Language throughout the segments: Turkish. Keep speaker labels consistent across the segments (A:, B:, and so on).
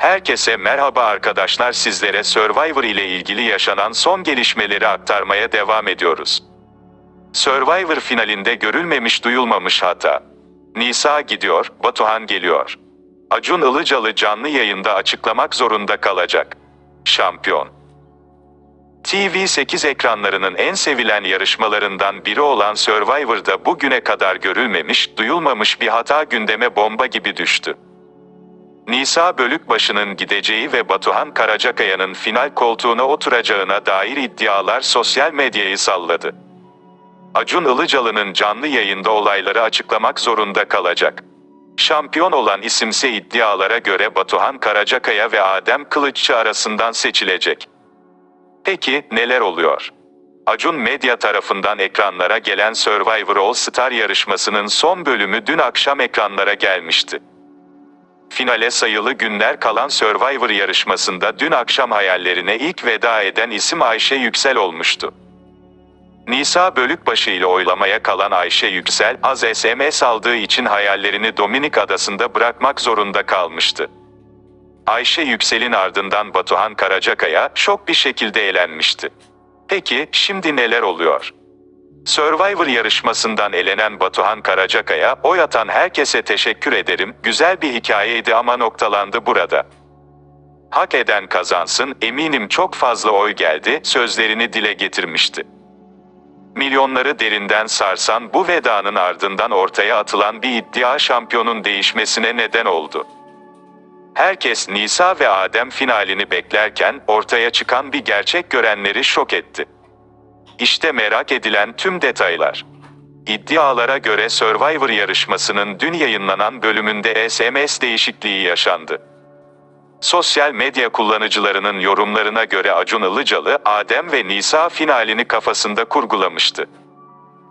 A: Herkese merhaba arkadaşlar sizlere Survivor ile ilgili yaşanan son gelişmeleri aktarmaya devam ediyoruz. Survivor finalinde görülmemiş duyulmamış hata. Nisa gidiyor, Batuhan geliyor. Acun Ilıcalı canlı yayında açıklamak zorunda kalacak. Şampiyon. TV8 ekranlarının en sevilen yarışmalarından biri olan Survivor'da bugüne kadar görülmemiş, duyulmamış bir hata gündeme bomba gibi düştü. Nisa Bölükbaşı'nın gideceği ve Batuhan Karacakaya'nın final koltuğuna oturacağına dair iddialar sosyal medyayı salladı. Acun Ilıcalı'nın canlı yayında olayları açıklamak zorunda kalacak. Şampiyon olan isimse iddialara göre Batuhan Karacakaya ve Adem Kılıççı arasından seçilecek. Peki neler oluyor? Acun Medya tarafından ekranlara gelen Survivor All Star yarışmasının son bölümü dün akşam ekranlara gelmişti. Finale sayılı günler kalan Survivor yarışmasında dün akşam hayallerine ilk veda eden isim Ayşe Yüksel olmuştu. Nisa Bölükbaşı ile oylamaya kalan Ayşe Yüksel, az SMS aldığı için hayallerini Dominik Adası'nda bırakmak zorunda kalmıştı. Ayşe Yüksel'in ardından Batuhan Karacakaya şok bir şekilde elenmişti. Peki şimdi neler oluyor? Survivor yarışmasından elenen Batuhan Karacakaya, oy atan herkese teşekkür ederim, güzel bir hikayeydi ama noktalandı burada. Hak eden kazansın, eminim çok fazla oy geldi, sözlerini dile getirmişti. Milyonları derinden sarsan bu vedanın ardından ortaya atılan bir iddia şampiyonun değişmesine neden oldu. Herkes Nisa ve Adem finalini beklerken ortaya çıkan bir gerçek görenleri şok etti. İşte merak edilen tüm detaylar. İddialara göre Survivor yarışmasının dün yayınlanan bölümünde SMS değişikliği yaşandı. Sosyal medya kullanıcılarının yorumlarına göre Acun Ilıcalı, Adem ve Nisa finalini kafasında kurgulamıştı.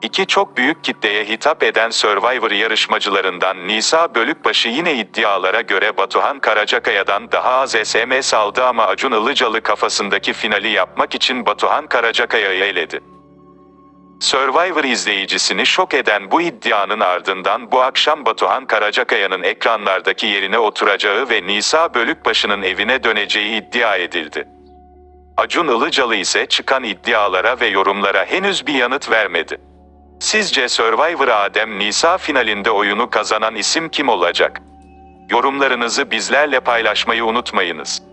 A: İki çok büyük kitleye hitap eden Survivor yarışmacılarından Nisa Bölükbaşı yine iddialara göre Batuhan Karacakaya'dan daha az SMS aldı ama Acun Ilıcalı kafasındaki finali yapmak için Batuhan Karacakaya'yı eledi. Survivor izleyicisini şok eden bu iddianın ardından bu akşam Batuhan Karacakaya'nın ekranlardaki yerine oturacağı ve Nisa Bölükbaşı'nın evine döneceği iddia edildi. Acun Ilıcalı ise çıkan iddialara ve yorumlara henüz bir yanıt vermedi. Sizce Survivor Adem Nisa finalinde oyunu kazanan isim kim olacak? Yorumlarınızı bizlerle paylaşmayı unutmayınız.